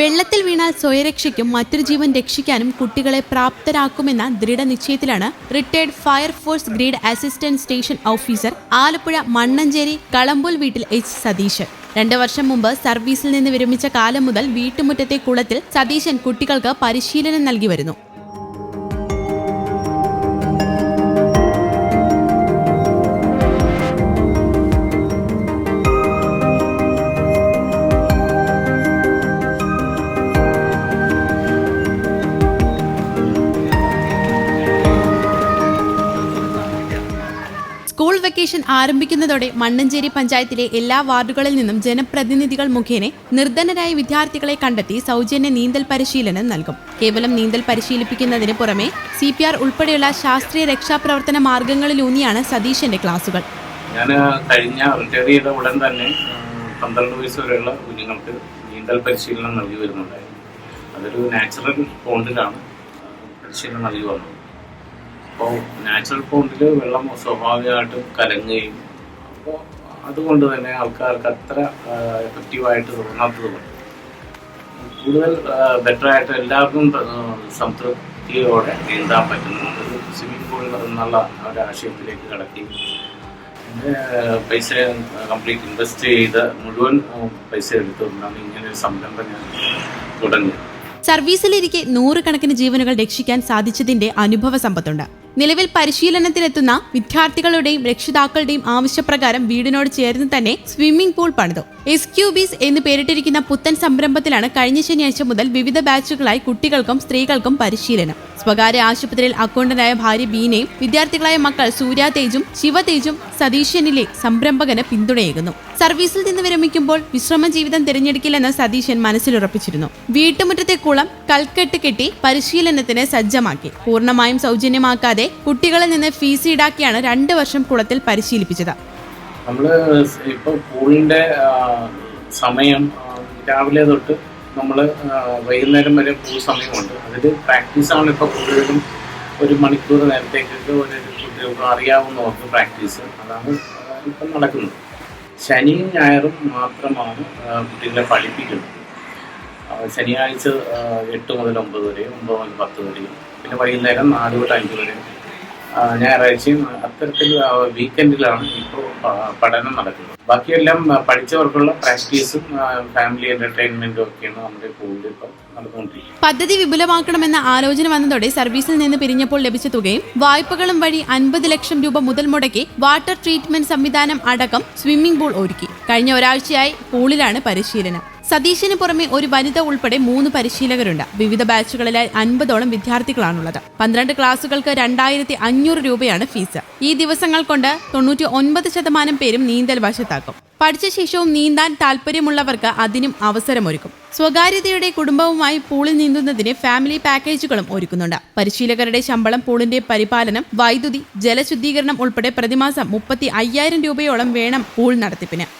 വെള്ളത്തിൽ വീണാൽ സ്വയരക്ഷയ്ക്കും മറ്റൊരു ജീവൻ രക്ഷിക്കാനും കുട്ടികളെ പ്രാപ്തരാക്കുമെന്ന ദൃഢനിശ്ചയത്തിലാണ് retired fire force grade assistant station officer Alappuzha Mannancherry Kalampool വീട്ടിൽ എച്ച് സതീശൻ. രണ്ട് വർഷം മുമ്പ് സർവീസിൽ നിന്ന് വിരമിച്ച കാലം മുതൽ വീട്ടുമുറ്റത്തെ കുളത്തിൽ സതീശൻ കുട്ടികൾക്ക് പരിശീലനം നൽകി വരുന്നു. വെക്കേഷൻ ആരംഭിക്കുന്നതോടെ മണ്ണഞ്ചേരി പഞ്ചായത്തിലെ എല്ലാ വാർഡുകളിൽ നിന്നും ജനപ്രതിനിധികൾ മുഖേന നിർധനരായ വിദ്യാർത്ഥികളെ കണ്ടെത്തി സൗജന്യ നീന്തൽ പരിശീലനം നൽകും. കേവലം നീന്തൽ പരിശീലിപ്പിക്കുന്നതിന് പുറമെ സി പി ആർ ഉൾപ്പെടെയുള്ള ശാസ്ത്രീയ രക്ഷാപ്രവർത്തന മാർഗങ്ങളിലൂന്നിയാണ് സതീശന്റെ ക്ലാസുകൾ. ഞാൻ കഴിഞ്ഞ റിട്ടയർ ചെയ്ത ഉടൻ തന്നെ പന്ത്രണ്ട് വയസ്സ് വരെയുള്ള കുഞ്ഞുങ്ങൾക്ക് നീന്തൽ പരിശീലനം നൽകി വരുന്നുണ്ടായിരുന്നു. അതൊരു നാച്ചുറൽ പോണ്ടിലാണ് പരിശീലനം നൽകി വന്നത് അപ്പോൾ നാച്ചുറൽ പോണ്ടിൽ വെള്ളം സ്വാഭാവികമായിട്ടും കലങ്ങുകയും അപ്പോൾ അതുകൊണ്ട് തന്നെ ആൾക്കാർക്ക് അത്ര എഫക്റ്റീവായിട്ട് തോന്നാത്തതുകൊണ്ട് കൂടുതൽ ബെറ്റർ ആയിട്ട് എല്ലാവർക്കും സംതൃപ്തിയോടെ നീന്താൻ പറ്റുന്ന സ്വിമ്മിംഗ് പൂൾ എന്നുള്ള ഒരു ആശയത്തിലേക്ക് കടത്തി. പൈസ കംപ്ലീറ്റ് ഇൻവെസ്റ്റ് ചെയ്ത് മുഴുവൻ പൈസ എടുത്തുകൊണ്ടാണ് ഇങ്ങനെ ഒരു സംരംഭം ഞാൻ തുടങ്ങിയത്. സർവീസിലിരിക്കെ നൂറുകണക്കിന് ജീവനുകൾ രക്ഷിക്കാൻ സാധിച്ചതിന്റെ അനുഭവ സമ്പത്തുണ്ട്. നിലവിൽ പരിശീലനത്തിനെത്തുന്ന വിദ്യാർത്ഥികളുടെയും രക്ഷിതാക്കളുടെയും ആവശ്യപ്രകാരം വീടിനോട് ചേർന്ന് തന്നെ സ്വിമ്മിംഗ് പൂൾ പണിതു. എസ് ക്യൂബീസ് എന്ന് പേരിട്ടിരിക്കുന്ന പുത്തൻ സംരംഭത്തിലാണ് കഴിഞ്ഞ ശനിയാഴ്ച മുതൽ വിവിധ ബാച്ചുകളായി കുട്ടികൾക്കും സ്ത്രീകൾക്കും പരിശീലനം. സ്വകാര്യ ആശുപത്രിയിൽ അക്കൗണ്ടന്റായ ഭാര്യ ബീനയും വിദ്യാർത്ഥികളായ മക്കൾ സൂര്യ തേജും ശിവ തേജും സതീശനിലെ സംരംഭകന് പിന്തുണയേകുന്നു. സർവീസിൽ നിന്ന് വിരമിക്കുമ്പോൾ വിശ്രമ ജീവിതം തിരഞ്ഞെടുക്കില്ലെന്ന് സതീശൻ മനസ്സിലുറപ്പിച്ചിരുന്നു. വീട്ടുമുറ്റത്തെ കുളം കൽക്കെട്ട് കെട്ടി പരിശീലനത്തിന് സജ്ജമാക്കി. പൂർണമായും സൗജന്യമാക്കാതെ കുട്ടികളിൽ നിന്ന് ഫീസ് ഈടാക്കിയാണ് രണ്ട് വർഷം കുളത്തിൽ പരിശീലിപ്പിച്ചത്. നമ്മൾ ഇപ്പോൾ സമയം രാവിലെ തൊട്ട് നമ്മൾ വൈകുന്നേരം വരെ ഒരു സമയമുണ്ട്. അതിൽ പ്രാക്ടീസാണ് ഇപ്പോൾ കൂടുതലും ഒരു മണിക്കൂർ നേരത്തേക്കൊക്കെ ഒരു കുട്ടികൾക്ക് അറിയാവുന്നവർക്ക് പ്രാക്ടീസ് അതാണ് ഇപ്പം നടക്കുന്നത്. ശനിയും ഞായറും മാത്രമാണ് കുട്ടികളെ പഠിപ്പിക്കുന്നത്. ശനിയാഴ്ച എട്ട് മുതൽ ഒമ്പത് വരെയും ഒമ്പത് മുതൽ പത്ത് വരെയും പിന്നെ വൈകുന്നേരം നാല് തൊട്ട് അഞ്ച് വരെയും ഞായറാഴ്ചയും അത്തരത്തിൽ വീക്കെൻഡിലാണ് ഇപ്പോൾ പഠനം നടക്കുന്നത്. ബാക്കിയെല്ലാം പഠിച്ചവർക്കുള്ള പ്രാക്ടീസും ഫാമിലി എന്റർടൈൻമെന്റും ഒക്കെയാണ് നമ്മുടെ കൂടുതൽ ഇപ്പം പദ്ധതി വിപുലമാക്കണമെന്ന ആലോചന വന്നതോടെ സർവീസിൽ നിന്ന് പിരിഞ്ഞപ്പോൾ ലഭിച്ച തുകയും വായ്പകളും വഴി അൻപത് ലക്ഷം രൂപ മുതൽ മുടക്കി വാട്ടർ ട്രീറ്റ്മെന്റ് സംവിധാനം അടക്കം സ്വിമ്മിംഗ് പൂൾ ഒരുക്കി. കഴിഞ്ഞ ഒരാഴ്ചയായി പൂളിലാണ് പരിശീലനം. സതീശിന് പുറമെ ഒരു വനിത ഉൾപ്പെടെ മൂന്ന് പരിശീലകരുണ്ട്. വിവിധ ബാച്ചുകളിലായി അൻപതോളം വിദ്യാർത്ഥികളാണുള്ളത്. പന്ത്രണ്ട് ക്ലാസുകൾക്ക് രണ്ടായിരത്തി അഞ്ഞൂറ് രൂപയാണ് ഫീസ്. ഈ ദിവസങ്ങൾ കൊണ്ട് തൊണ്ണൂറ്റി ഒൻപത് ശതമാനം പേരും നീന്തൽ വശത്താക്കും. പഠിച്ച ശേഷവും നീന്താൻ താല്പര്യമുള്ളവർക്ക് അതിനും അവസരമൊരുക്കും. സ്വകാര്യതയുടെ കുടുംബവുമായി പൂളിൽ നീന്തുന്നതിന് ഫാമിലി പാക്കേജുകളും ഒരുക്കുന്നുണ്ട്. പരിശീലകരുടെ ശമ്പളം പൂളിന്റെ പരിപാലനം വൈദ്യുതി ജലശുദ്ധീകരണം ഉൾപ്പെടെ പ്രതിമാസം മുപ്പത്തി അയ്യായിരം രൂപയോളം വേണം പൂൾ നടത്തിപ്പിന്.